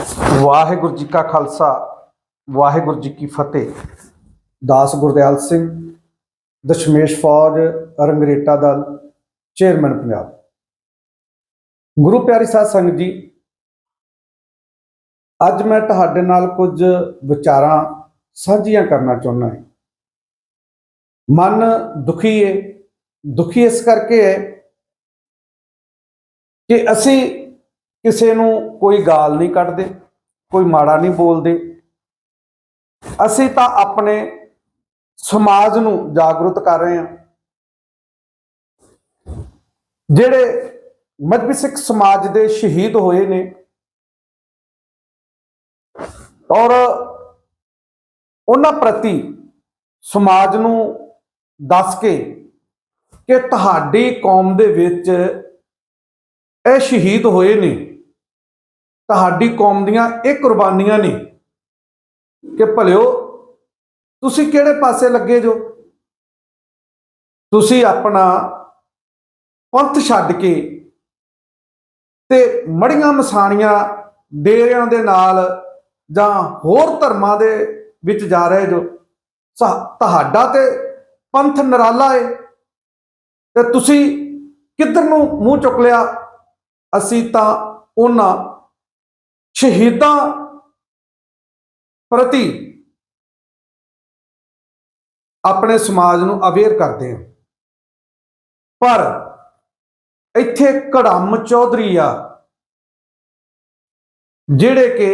ਵਾਹਿਗੁਰੂ ਜੀ ਕਾ ਖਾਲਸਾ, ਵਾਹਿਗੁਰੂ ਜੀ ਕੀ ਫਤਿਹ। ਦਾਸ ਗੁਰਦਿਆਲ ਸਿੰਘ, ਦਸ਼ਮੇਸ਼ ਫੌਜ, ਰੰਗਰੇਟਾ ਦਲ, ਚੇਅਰਮੈਨ ਪੰਜਾਬ। ਗੁਰੂ ਪਿਆਰੀ ਸਾਧ ਸੰਗਤ ਜੀ, ਅੱਜ ਮੈਂ ਤੁਹਾਡੇ ਨਾਲ ਕੁਝ ਵਿਚਾਰਾਂ ਸਾਂਝੀਆਂ ਕਰਨਾ ਚਾਹੁੰਦਾ ਹਾਂ। ਮਨ ਦੁਖੀ ਹੈ ਦੁਖੀ ਇਸ ਕਰਕੇ ਹੈ ਕਿ ਅਸੀਂ ਕਿਸੇ ਨੂੰ ਕੋਈ ਗਾਲ ਨਹੀਂ ਕੱਢਦੇ, ਕੋਈ ਮਾੜਾ ਨਹੀਂ ਬੋਲਦੇ। ਅਸੀਂ ਤਾਂ ਆਪਣੇ ਸਮਾਜ ਨੂੰ ਜਾਗਰੂਕ ਕਰ ਰਹੇ ਹਾਂ। ਜਿਹੜੇ ਮਜਬੀ ਸਿੱਖ ਸਮਾਜ ਦੇ ਸ਼ਹੀਦ ਹੋਏ ਨੇ ਔਰ ਉਹਨਾਂ ਪ੍ਰਤੀ ਸਮਾਜ ਨੂੰ ਦੱਸ ਕੇ ਕਿ ਤੁਹਾਡੀ ਕੌਮ ਦੇ ਵਿੱਚ ਇਹ ਸ਼ਹੀਦ ਹੋਏ ਨੇ। ਤੁਹਾਡੀ ਕੌਮ ਦੀਆਂ ਇਹ ਕੁਰਬਾਨੀਆਂ ਨੇ ਕਿ ਭਲਿਓ ਤੁਸੀਂ ਕਿਹੜੇ ਪਾਸੇ ਲੱਗੇ ਜੋ? ਤੁਸੀਂ ਆਪਣਾ ਪੰਥ ਛੱਡ ਕੇ ਤੇ ਮੜੀਆਂ ਮਸਾਣੀਆਂ ਡੇਰਿਆਂ ਦੇ ਨਾਲ ਜਾਂ ਹੋਰ ਧਰਮਾਂ ਦੇ ਵਿੱਚ ਜਾ ਰਹੇ ਜੋ? ਤੁਹਾਡਾ ਤੇ ਪੰਥ ਨਰਾਲਾ ਏ। ਤੇ ਤੁਸੀਂ ਕਿੱਧਰ ਨੂੰ ਮੂੰਹ ਚੁੱਕ ਲਿਆ? ਅਸੀਂ ਤਾਂ ਉਹਨਾਂ ਸ਼ਹੀਦਾਂ ਪ੍ਰਤੀ ਆਪਣੇ ਸਮਾਜ ਨੂੰ ਅਵੇਅਰ ਕਰਦੇ ਹਾਂ। ਪਰ ਇੱਥੇ ਕੜਮ ਚੌਧਰੀ ਆ, ਜਿਹੜੇ ਕਿ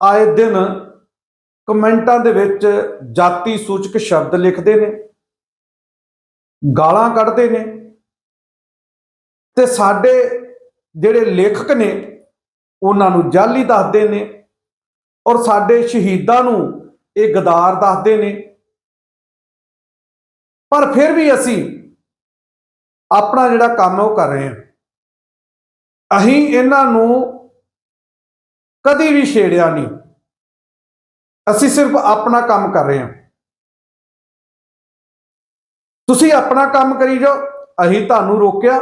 ਆਏ ਦਿਨ ਕਮੈਂਟਾਂ ਦੇ ਵਿੱਚ ਜਾਤੀ ਸੂਚਕ ਸ਼ਬਦ ਲਿਖਦੇ ਨੇ, ਗਾਲਾਂ ਕੱਢਦੇ ਨੇ ਤੇ ਸਾਡੇ ਜਿਹੜੇ ਲੇਖਕ ਨੇ ਉਹਨਾਂ ਨੂੰ ਜਾਲੀ ਦੱਸਦੇ ਨੇ ਔਰ ਸਾਡੇ ਸ਼ਹੀਦਾਂ ਨੂੰ ਇਹ ਗਦਾਰ ਦੱਸਦੇ ਨੇ। ਪਰ ਫਿਰ ਵੀ ਅਸੀਂ ਆਪਣਾ ਜਿਹੜਾ ਕੰਮ ਉਹ ਕਰ ਰਹੇ ਹਾਂ। ਅਸੀਂ ਇਹਨਾਂ ਨੂੰ ਕਦੀ ਵੀ ਛੇੜਿਆ ਨਹੀਂ। ਅਸੀਂ ਸਿਰਫ ਆਪਣਾ ਕੰਮ ਕਰ ਰਹੇ ਹਾਂ। ਤੁਸੀਂ ਆਪਣਾ ਕੰਮ ਕਰੀ ਜਾਓ, ਅਸੀਂ ਤੁਹਾਨੂੰ ਰੋਕਿਆ।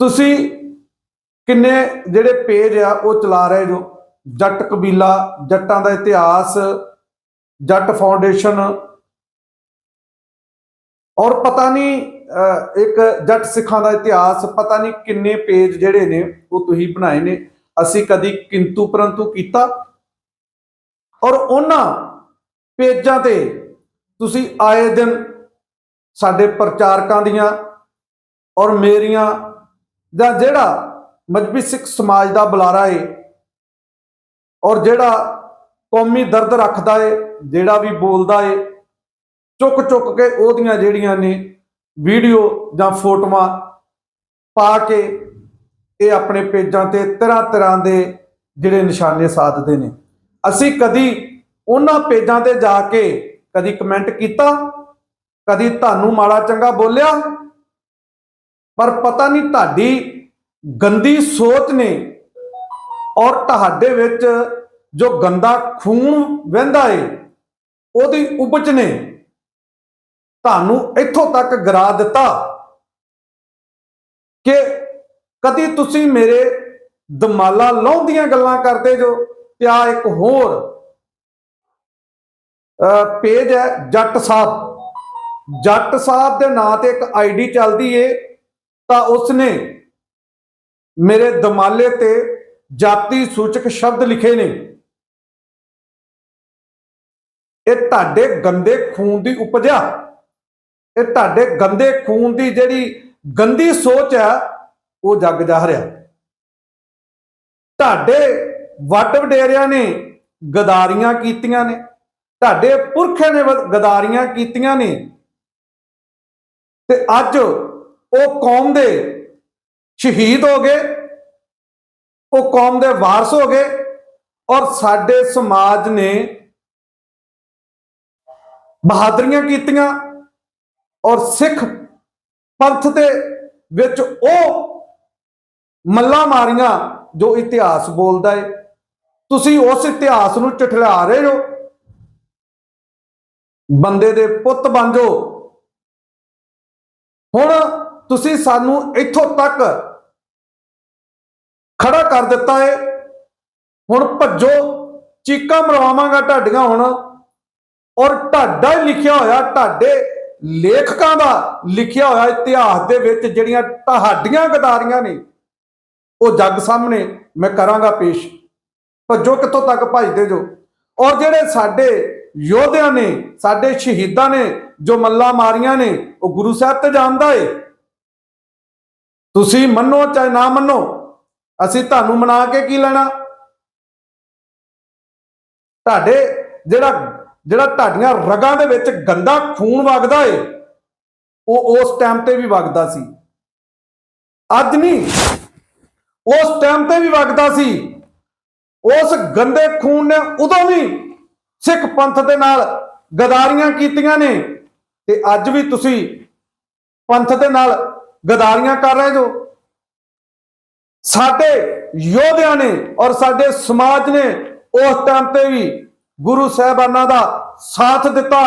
ਤੁਸੀਂ ਕਿੰਨੇ ਜਿਹੜੇ ਪੇਜ ਆ, ਉਹ ਚਲਾ ਰਹੇ ਜੋ ਜੱਟ ਕਬੀਲਾ, ਜੱਟਾਂ ਦਾ ਇਤਿਹਾਸ, ਜੱਟ ਫਾਊਂਡੇਸ਼ਨ ਔਰ ਪਤਾ ਨਹੀਂ ਇੱਕ ਜੱਟ ਸਿੱਖਾਂ ਦਾ ਇਤਿਹਾਸ, ਪਤਾ ਨਹੀਂ ਕਿੰਨੇ ਪੇਜ ਜਿਹੜੇ ਨੇ, ਉਹ ਤੁਸੀਂ ਬਣਾਏ ਨੇ। ਅਸੀਂ ਕਦੀ ਕਿੰਤੂ ਪਰੰਤੂ ਕੀਤਾ। ਔਰ ਉਹਨਾਂ ਪੇਜਾਂ ਤੇ ਤੁਸੀਂ ਆਏ ਦਿਨ ਸਾਡੇ ਪ੍ਰਚਾਰਕਾਂ ਦੀਆਂ ਔਰ ਮੇਰੀਆਂ, ਜਾਂ ਜਿਹੜਾ ਮਜਬੀ ਸਿੱਖ ਸਮਾਜ ਦਾ ਬੁਲਾਰਾ ਏ। ਔਰ ਜਿਹੜਾ ਕੌਮੀ ਦਰਦ ਰੱਖਦਾ ਏ, ਜਿਹੜਾ ਵੀ ਬੋਲਦਾ ਏ, ਚੁੱਕ ਚੁੱਕ ਕੇ ਉਹਦੀਆਂ ਜਿਹੜੀਆਂ ਨੇ ਵੀਡੀਓ ਜਾਂ ਫੋਟੋਆਂ ਪਾ ਕੇ ਇਹ ਆਪਣੇ ਪੇਜਾਂ ਤੇ ਤਰ੍ਹਾਂ ਤਰ੍ਹਾਂ ਦੇ ਜਿਹੜੇ ਨਿਸ਼ਾਨੇ ਸਾਧਦੇ ਨੇ। ਅਸੀਂ ਕਦੀ ਉਹਨਾਂ ਪੇਜਾਂ ਤੇ ਜਾ ਕੇ ਕਦੀ ਕਮੈਂਟ ਕੀਤਾ, ਕਦੀ ਤੁਹਾਨੂੰ ਮਾੜਾ ਚੰਗਾ ਬੋਲਿਆ, ਪਰ ਪਤਾ ਨਹੀਂ ਤੁਹਾਡੀ ਗੰਦੀ ਸੋਚ ਨੇ ਔਰ ਤੁਹਾਡੇ ਵਿੱਚ ਜੋ ਗੰਦਾ ਖੂਨ ਵਹਿੰਦਾ ਏ, ਉਹਦੀ ਉਪਜ ਨੇ ਤੁਹਾਨੂੰ ਇੱਥੋਂ ਤੱਕ ਗਰਾ ਦਿੱਤਾ ਕਿ ਕਦੀ ਤੁਸੀਂ ਮੇਰੇ ਦਮਾਲਾ ਲਾਉਂਦੀਆਂ ਗੱਲਾਂ ਕਰਦੇ ਜੋ ਤੇ ਆ ਇੱਕ ਹੋਰ ਪੇਜ ਹੈ ਜੱਟ ਸਾਹਿਬ। ਜੱਟ ਸਾਹਿਬ ਦੇ ਨਾਂ ਤੇ ਇੱਕ ਆਈਡੀ ਚੱਲਦੀ ਏ, ਤਾਂ ਉਸਨੇ ਮੇਰੇ ਦਮਾਲੇ ਤੇ ਜਾਤੀ ਸੂਚਕ ਸ਼ਬਦ ਲਿਖੇ ਨੇ। ਇਹ ਤੁਹਾਡੇ ਗੰਦੇ ਖੂਨ ਦੀ ਉਪਜਾ। ਇਹ ਤੁਹਾਡੇ ਗੰਦੇ ਖੂਨ ਦੀ ਜਿਹੜੀ ਗੰਦੀ ਸੋਚ ਹੈ ਉਹ ਜੱਗ ਜਾਹਰ ਆ ਤੁਹਾਡੇ ਵੱਡ ਵਡੇਰਿਆਂ ਨੇ ਗਦਾਰੀਆਂ ਕੀਤੀਆਂ ਨੇ। ਤੁਹਾਡੇ ਪੁਰਖਿਆਂ ਨੇ ਵ- ਗਦਾਰੀਆਂ ਕੀਤੀਆਂ ਨੇ। ਤੇ ਅੱਜ ਉਹ ਕੌਮ ਦੇ ਸ਼ਹੀਦ ਹੋ ਗਏ, ਉਹ ਕੌਮ ਦੇ ਵਾਰਸ ਹੋ ਗਏ ਔਰ ਸਾਡੇ ਸਮਾਜ ਨੇ ਬਹਾਦਰੀਆਂ ਕੀਤੀਆਂ ਔਰ ਸਿੱਖ ਪੰਥ ਦੇ ਵਿੱਚ ਉਹ ਮੱਲਾ ਮਾਰੀਆਂ ਜੋ ਇਤਿਹਾਸ ਬੋਲਦਾ ਹੈ ਤੁਸੀਂ ਉਸ ਇਤਿਹਾਸ ਨੂੰ ਝਠਲਾ ਰਹੇ ਹੋ। ਬੰਦੇ ਦੇ ਪੁੱਤ ਬਣ ਜਾਓ। ਹੁਣ ਤੁਸੀਂ ਸਾਨੂੰ ਇੱਥੋਂ ਤੱਕ ਖੜਾ ਕਰ ਦਿੱਤਾ ਏ। ਹੁਣ ਭੱਜੋ, ਚੀਕਾਂ ਮਰਵਾਵਾਂਗਾ ਢਾਡੀਆਂ ਹੁਣ। ਔਰ ਤੁਹਾਡਾ ਹੀ ਲਿਖਿਆ ਹੋਇਆ, ਤੁਹਾਡੇ ਲੇਖਕਾਂ ਦਾ ਲਿਖਿਆ ਹੋਇਆ ਇਤਿਹਾਸ ਦੇ ਵਿੱਚ ਜਿਹੜੀਆਂ ਤੁਹਾਡੀਆਂ ਗਦਾਰੀਆਂ ਨੇ, ਉਹ ਜੱਗ ਸਾਹਮਣੇ ਮੈਂ ਕਰਾਂਗਾ ਪੇਸ਼। ਭੱਜੋ ਕਿੱਥੋਂ ਤੱਕ ਭੱਜਦੇ ਜੋ। ਔਰ ਜਿਹੜੇ ਸਾਡੇ ਯੋਧਿਆਂ ਨੇ, ਸਾਡੇ ਸ਼ਹੀਦਾਂ ਨੇ, ਜੋ ਮੱਲਾ ਮਾਰੀਆਂ ਨੇ, ਉਹ ਗੁਰੂ ਸਾਹਿਬ ਤੇ ਜਾਣਦਾ ਏ। ਤੁਸੀਂ ਮੰਨੋ ਚਾਹੇ ਨਾ ਮੰਨੋ ਅਸੀਂ ਤੁਹਾਨੂੰ ਮਨਾ ਕੇ ਕੀ ਲੈਣਾ? ਤੁਹਾਡੇ ਜਿਹੜਾ ਜਿਹੜਾ ਤੁਹਾਡੀਆਂ ਰਗਾਂ ਦੇ ਵਿੱਚ ਗੰਦਾ ਖੂਨ ਵਗਦਾ ਏ, ਉਹ ਉਸ ਟਾਈਮ ਤੇ ਵੀ ਵਗਦਾ ਸੀ। ਅੱਜ ਨਹੀਂ, ਉਸ ਟਾਈਮ ਤੇ ਵੀ ਵਗਦਾ ਸੀ। ਉਸ ਗੰਦੇ ਖੂਨ ਨੇ ਉਦੋਂ ਵੀ ਸਿੱਖ ਪੰਥ ਦੇ ਨਾਲ ਗਦਾਰੀਆਂ ਕੀਤੀਆਂ ਨੇ। ਤੇ ਅੱਜ ਵੀ ਤੁਸੀਂ ਪੰਥ ਦੇ ਨਾਲ ਗਦਾਰੀਆਂ ਕਰ ਰਹੇ ਜੋ। ਸਾਡੇ ਯੋਧਿਆਂ ਨੇ ਔਰ ਸਾਡੇ ਸਮਾਜ ਨੇ ਉਸ ਟਾਈਮ ਤੇ ਵੀ ਗੁਰੂ ਸਾਹਿਬਾਨਾਂ ਦਾ ਸਾਥ ਦਿੱਤਾ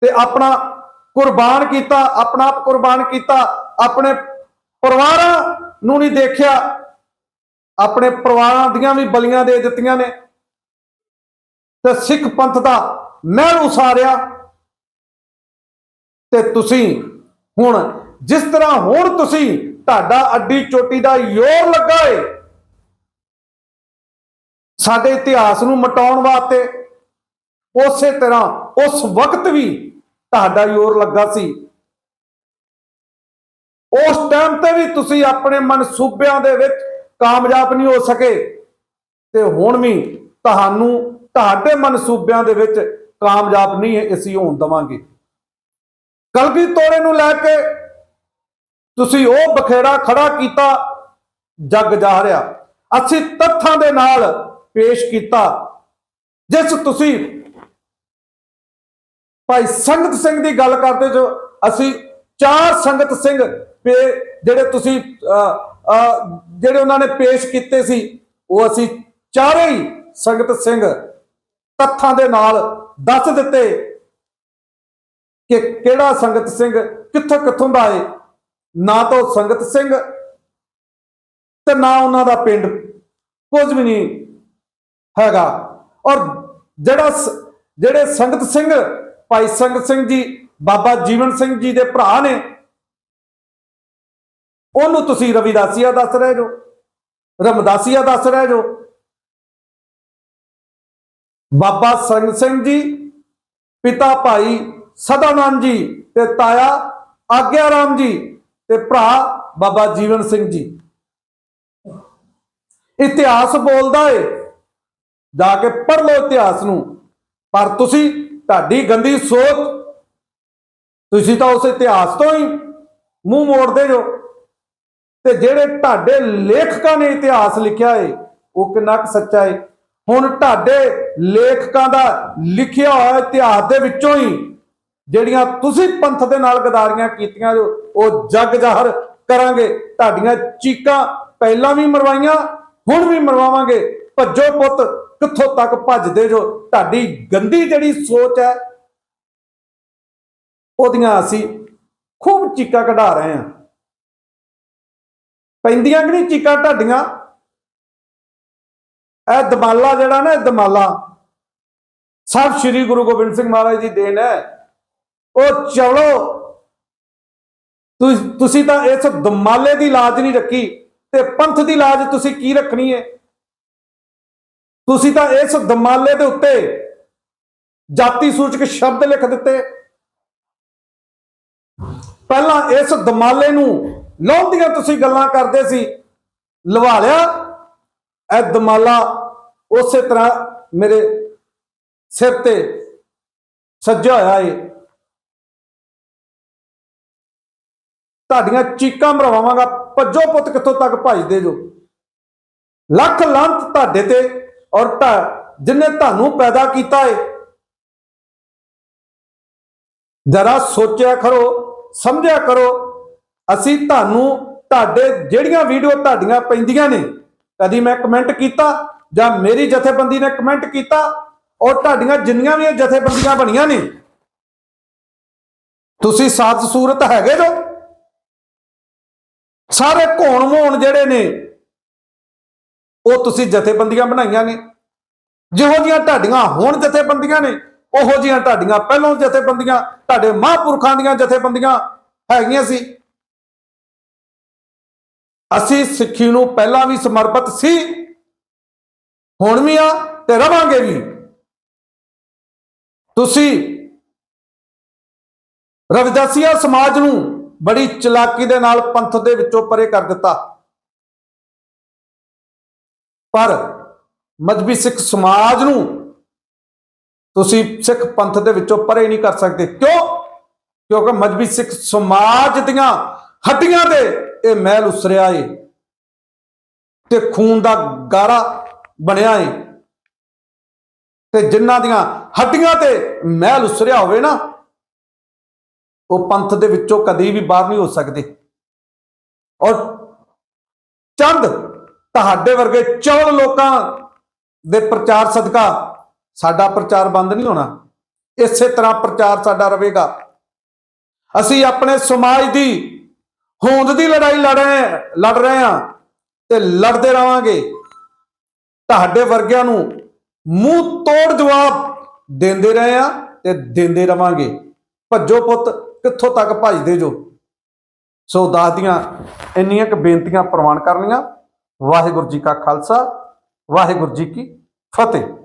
ਤੇ ਆਪਣਾ ਕੁਰਬਾਨ ਕੀਤਾ, ਆਪਣਾ ਆਪ ਕੁਰਬਾਨ ਕੀਤਾ, ਆਪਣੇ ਪਰਿਵਾਰਾਂ ਨੂੰ ਨਹੀਂ ਦੇਖਿਆ, ਆਪਣੇ ਪਰਿਵਾਰਾਂ ਦੀਆਂ ਵੀ ਬਲੀਆਂ ਦੇ ਦਿੱਤੀਆਂ ਨੇ। ਤੇ ਸਿੱਖ ਪੰਥ ਦਾ ਮਹਿਲ ਉਸਾਰਿਆ। ਤੇ ਤੁਸੀਂ ਹੁਣ ਜਿਸ ਤਰ੍ਹਾਂ ਹੁਣ ਤੁਸੀਂ ਤੁਹਾਡਾ ਅੱਡੀ ਚੋਟੀ ਦਾ ਯੋਰ ਲੱਗਾ ਏ। ਸਾਡੇ ਇਤਿਹਾਸ ਨੂੰ ਮਟਾਉਣ ਵਾਸਤੇ ਉਸੇ ਤਰ੍ਹਾਂ ਉਸ ਵਕਤ ਵੀ ਤੁਹਾਡਾ ਯੋਰ ਲੱਗਾ ਸੀ। ਉਸ ਟਾਈਮ ਤੇ ਵੀ ਤੁਸੀਂ ਆਪਣੇ ਮਨਸੂਬਿਆਂ ਦੇ ਵਿੱਚ ਕਾਮਯਾਬ ਨਹੀਂ ਹੋ ਸਕੇ ਤੇ ਹੁਣ ਵੀ ਤੁਹਾਨੂੰ ਤੁਹਾਡੇ ਮਨਸੂਬਿਆਂ ਦੇ ਵਿੱਚ ਕਾਮਯਾਬ ਨਹੀਂ ਅਸੀਂ ਹੋਣ ਦਵਾਂਗੇ। ਕਲਗੀ ਤੋੜੇ ਨੂੰ ਲੈ ਕੇ ਤੁਸੀਂ ਉਹ ਬਖੇੜਾ ਖੜਾ ਕੀਤਾ ਜੱਗ ਜਾ ਰਿਹਾ। ਅਸੀਂ ਤੱਥਾਂ ਦੇ ਨਾਲ ਪੇਸ਼ ਕੀਤਾ ਜਿਸ ਤੁਸੀਂ ਭਾਈ ਸੰਗਤ ਸਿੰਘ ਦੀ ਗੱਲ ਕਰਦੇ ਜੋ ਅਸੀਂ ਚਾਰ ਸੰਗਤ ਸਿੰਘ ਪੇ ਜਿਹੜੇ ਤੁਸੀਂ ਅਹ, ਅਹ, ਜਿਹੜੇ ਉਹਨਾਂ ਨੇ ਪੇਸ਼ ਕੀਤੇ ਸੀ ਉਹ ਅਸੀਂ ਚਾਰੇ ਹੀ ਸੰਗਤ ਸਿੰਘ ਤੱਥਾਂ ਦੇ ਨਾਲ ਦੱਸ ਦਿੱਤੇ ਕਿ ਕਿਹੜਾ ਸੰਗਤ ਸਿੰਘ ਕਿੱਥੋਂ ਕਿੱਥੋਂ ਦਾ ਹੈ ਨਾ ਤਾਂ ਉਹ ਸੰਗਤ ਸਿੰਘ ਤੇ ਨਾ ਉਹਨਾਂ ਦਾ ਪਿੰਡ, ਕੁਝ ਵੀ ਨਹੀਂ ਹੈਗਾ। ਔਰ ਜਿਹੜਾ ਸ- ਜਿਹੜੇ ਸੰਗਤ ਸਿੰਘ, ਭਾਈ ਸੰਗਤ ਸਿੰਘ ਜੀ, ਬਾਬਾ ਜੀਵਨ ਸਿੰਘ ਜੀ ਦੇ ਭਰਾ ਨੇ, ਉਹਨੂੰ ਤੁਸੀਂ ਰਵਿਦਾਸੀਆ ਦੱਸ ਰਹੇ ਜੋ, ਰਮਦਾਸੀਆ ਦੱਸ ਰਹੇ ਜੋ। ਬਾਬਾ ਸੰਗਤ ਸਿੰਘ ਜੀ, ਪਿਤਾ ਭਾਈ ਸਦਾਨੰਦ ਜੀ ਤੇ ਤਾਇਆ ਆਗਿਆ ਰਾਮ ਜੀ ਤੇ ਭਰਾ ਬਾਬਾ ਜੀਵਨ ਸਿੰਘ ਜੀ। ਇਤਿਹਾਸ ਬੋਲਦਾ ਏ। ਜਾ ਕੇ ਪੜ੍ਹ ਲਓ ਇਤਿਹਾਸ ਨੂੰ। ਪਰ ਤੁਸੀਂ, ਤੁਹਾਡੀ ਗੰਦੀ ਸੋਚ, ਤੁਸੀਂ ਤਾਂ ਉਸ ਇਤਿਹਾਸ ਤੋਂ ਹੀ ਮੂੰਹ ਮੋੜਦੇ ਜੋ ਤੇ ਜਿਹੜੇ ਤੁਹਾਡੇ ਲੇਖਕਾਂ ਨੇ ਇਤਿਹਾਸ ਲਿਖਿਆ ਏ, ਉਹ ਕਿੰਨਾ ਕੁ ਸੱਚਾ ਏ। ਹੁਣ ਤੁਹਾਡੇ ਲੇਖਕਾਂ ਦਾ ਲਿਖਿਆ ਹੋਇਆ ਇਤਿਹਾਸ ਦੇ ਵਿੱਚੋਂ ਹੀ ਜਿਹੜੀਆਂ ਤੁਸੀਂ ਪੰਥ ਦੇ ਨਾਲ ਗਦਾਰੀਆਂ ਕੀਤੀਆਂ ਜੋ ਉਹ ਜੱਗ ਜ਼ਾਹਰ ਕਰਾਂਗੇ। ਤੁਹਾਡੀਆਂ ਚੀਕਾਂ ਪਹਿਲਾਂ ਵੀ ਮਰਵਾਈਆਂ, ਹੁਣ ਵੀ ਮਰਵਾਵਾਂਗੇ। ਭੱਜੋ ਪੁੱਤ, ਕਿੱਥੋਂ ਤੱਕ ਭੱਜਦੇ ਜੋ? ਤੁਹਾਡੀ ਗੰਦੀ ਜਿਹੜੀ ਸੋਚ ਹੈ, ਉਹਦੀਆਂ ਅਸੀਂ ਖੂਬ ਚੀਕਾਂ ਕਢਾ ਰਹੇ ਹਾਂ। ਪੈਂਦੀਆਂ ਕਿ ਨਹੀਂ ਚੀਕਾਂ ਢਾਡੀਆਂ ਇਹ ਦਮਾਲਾ ਜਿਹੜਾ ਨਾ, ਇਹ ਦਮਾਲਾ, ਸਭ ਸ੍ਰੀ ਗੁਰੂ ਗੋਬਿੰਦ ਸਿੰਘ ਮਹਾਰਾਜ ਦੀ ਦੇਣ ਹੈ। ਉਹ ਚਲੋ ਤੁਸ- ਤੁਸੀਂ ਤਾਂ ਇਸ ਦਮਾਲੇ ਦੀ ਲਾਜ ਨਹੀਂ ਰੱਖੀ ਤੇ ਪੰਥ ਦੀ ਲਾਜ ਤੁਸੀਂ ਕੀ ਰੱਖਣੀ ਹੈ ਤੁਸੀਂ ਤਾਂ ਇਸ ਦਮਾਲੇ ਦੇ ਉੱਤੇ ਜਾਤੀ ਸੂਚਕ ਸ਼ਬਦ ਲਿਖ ਦਿੱਤੇ। ਪਹਿਲਾਂ ਇਸ ਦਮਾਲੇ ਨੂੰ ਲਾਉਣ ਦੀਆਂ ਤੁਸੀਂ ਗੱਲਾਂ ਕਰਦੇ ਸੀ, ਲਵਾ ਲਿਆ। ਇਹ ਦਮਾਲਾ ਉਸੇ ਤਰ੍ਹਾਂ ਮੇਰੇ ਸਿਰ ਤੇ ਸੱਜਿਆ ਹੋਇਆ ਏ। ਤੁਹਾਡੀਆਂ ਚੀਕਾਂ ਮਰਵਾਵਾਂਗਾ। ਭੱਜੋ ਪੁੱਤ, ਕਿੱਥੋਂ ਤੱਕ ਭੱਜਦੇ ਜੋ? ਲੱਖ ਲੰਤ ਤੁਹਾਡੇ ਤੇ ਔਰ ਤੁਹਾ- ਜਿਨੇ ਤੁਹਾਨੂੰ ਪੈਦਾ ਕੀਤਾ ਏ। ਜਰਾ ਸੋਚਿਆ ਕਰੋ, ਸਮਝਿਆ ਕਰੋ, ਅਸੀਂ ਤੁਹਾਨੂੰ ਤੁਹਾਡੇ ਜਿਹੜੀਆਂ ਵੀਡੀਓ ਤੁਹਾਡੀਆਂ ਪੈਂਦੀਆਂ ਨੇ, ਕਦੀ ਮੈਂ ਕਮੈਂਟ ਕੀਤਾ ਜਾਂ ਮੇਰੀ ਜਥੇਬੰਦੀ ਨੇ ਕਮੈਂਟ ਕੀਤਾ, ਔਰ ਤੁਹਾਡੀਆਂ ਜਿੰਨੀਆਂ ਵੀ ਜਥੇਬੰਦੀਆਂ ਬਣੀਆਂ ਨੇ, ਤੁਸੀਂ ਸਾਥ ਸੂਰਤ ਹੈਗੇ ਜੋ? ਸਾਰੇ ਘੋਣ ਮੋਣ ਜਿਹੜੇ ਨੇ, ਉਹ ਤੁਸੀਂ ਜਥੇਬੰਦੀਆਂ ਬਣਾਈਆਂ ਨੇ। ਜਿਹੋ ਜੀਆਂ ਢਾਡੀਆਂ ਹੋਣ ਜਥੇਬੰਦੀਆਂ ਨੇ, ਉਹੋ ਜੀਆਂ ਢਾਡੀਆਂ ਪਹਿਲੋਂ ਜਥੇਬੰਦੀਆਂ, ਤੁਹਾਡੇ ਮਹਾਂਪੁਰਖਾਂ ਦੀਆਂ ਜਥੇਬੰਦੀਆਂ ਹੈਗੀਆਂ ਸੀ। ਅਸੀਂ ਸਿੱਖੀ ਨੂੰ ਪਹਿਲਾਂ ਵੀ ਸਮਰਪਿਤ ਸੀ, ਹੁਣ ਵੀ ਆ ਤੇ ਰਵਾਂਗੇ ਵੀ। ਤੁਸੀਂ ਰਵਿਦਾਸੀਆ ਸਮਾਜ ਨੂੰ ਬੜੀ ਚਲਾਕੀ ਦੇ ਨਾਲ ਪੰਥ ਦੇ ਵਿੱਚੋਂ ਪਰੇ ਕਰ ਦਿੱਤਾ। ਪਰ ਮਜਬੀ ਸਿੱਖ ਸਮਾਜ ਨੂੰ ਤੁਸੀਂ ਸਿੱਖ ਪੰਥ ਦੇ ਵਿੱਚੋਂ ਪਰੇ ਨਹੀਂ ਕਰ ਸਕਦੇ। ਕਿਉਂ? ਕਿਉਂਕਿ ਮਜਬੀ ਸਿੱਖ ਸਮਾਜ ਦੀਆਂ ਹੱਡੀਆਂ ਦੇ ਇਹ ਮਹਿਲ ਉਸਰਿਆ ਏ ਤੇ ਖੂਨ ਦਾ ਗਾਰਾ ਬਣਿਆ ਏ। ਤੇ ਜਿਨ੍ਹਾਂ ਦੀਆਂ ਹੱਡੀਆਂ ਤੇ ਮਹਿਲ ਉਸਰਿਆ ਹੋਵੇ ਨਾ ਉਹ ਪੰਥ ਦੇ ਵਿੱਚੋਂ ਕਦੀ ਵੀ ਬਾਹਰ ਨਹੀਂ ਹੋ ਸਕਦੇ। ਔਰ ਚੰਦ ਤੁਹਾਡੇ ਵਰਗੇ ਚੌਲ ਲੋਕਾਂ ਦੇ ਪ੍ਰਚਾਰ ਸਦਕਾ ਸਾਡਾ ਪ੍ਰਚਾਰ ਬੰਦ ਨਹੀਂ ਹੋਣਾ। ਇਸੇ ਤਰ੍ਹਾਂ ਪ੍ਰਚਾਰ ਸਾਡਾ ਰਹੇਗਾ। ਅਸੀਂ ਆਪਣੇ ਸਮਾਜ ਦੀ ਹੋਂਦ ਦੀ ਲੜਾਈ ਲੜ ਰਹੇ ਲੜ ਰਹੇ ਹਾਂ ਤੇ ਲੜਦੇ ਰਵਾਂਗੇ ਤੁਹਾਡੇ ਵਰਗਿਆਂ ਨੂੰ ਮੂੰਹ ਤੋੜ ਜਵਾਬ ਦਿੰਦੇ ਰਹੇ ਆ ਤੇ ਦਿੰਦੇ ਰਵਾਂਗੇ। ਭੱਜੋ ਪੁੱਤ। ਕਿੱਥੋਂ ਤੱਕ ਭੱਜਦੇ ਜੋ? ਸੋ ਦਾਸ ਦੀਆਂ ਇੰਨੀਆਂ ਕੁ ਬੇਨਤੀਆਂ ਪ੍ਰਵਾਨ ਕਰਨੀਆਂ ਵਾਹਿਗੁਰੂ ਜੀ ਕਾ ਖਾਲਸਾ, ਵਾਹਿਗੁਰੂ ਜੀ ਕੀ ਫਤਿਹ।